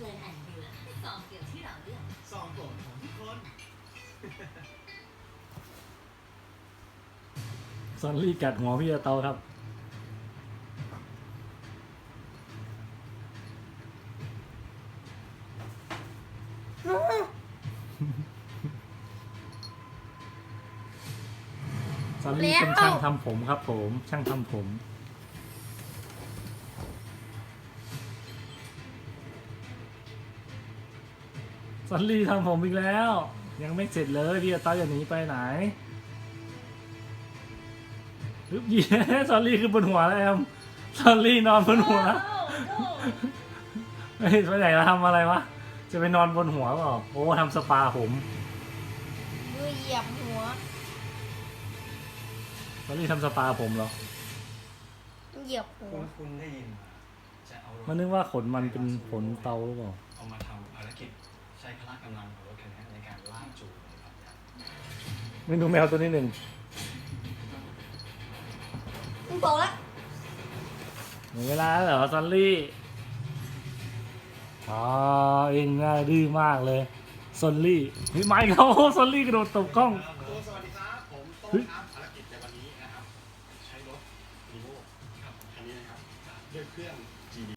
เกินอันเดือนซองเดียวที่เราเลือกซองโปรดของทุกคน ซอนลี่กัดหัวพี่เตาครับ ซอนลี่เป็นช่างทำผมครับผม ช่างทำผม ซอนลี่ทำผมอีกแล้ว ยังไม่เสร็จเลยพี่เตาอย่าหนีไปไหนฮึบเย้ซอลลี่คือบนหัวแล้วแอมซอลลี่นอนบนหัวเฮ้ยไปไหนเราทำอะไรวะ จะไปนอนบนหัวเปล่าโอ้ทำสปาผมมือเหยียบหัวซอลลี่ทำสปาผมเหรอเหยียบหัว คุณคุณได้ยินมาจะเอารถมันนึกว่าขนมันเป็นขนเตาหรือเปล่า เอามาทำภารกิจ ใช้พละกำลังของรถคันนี้ในการลากจูงเลยครับไม่ดูแมวตัวนี้หนึ่งมึงโตแล้วหมดเวลาแล้วเหรอซอลลี่อ๋อเองน่าดื้อมากเลยซอลลี่เฮ้ยไม่เขาซอลลี่กระโดดตบกล้อง สวัสดีครับ ผมโต้เฮ้ยงครับภารกิจในวันนี้นะครับ ใช้รถรีโวครับคันนี้นะครับด้วยเครื่อง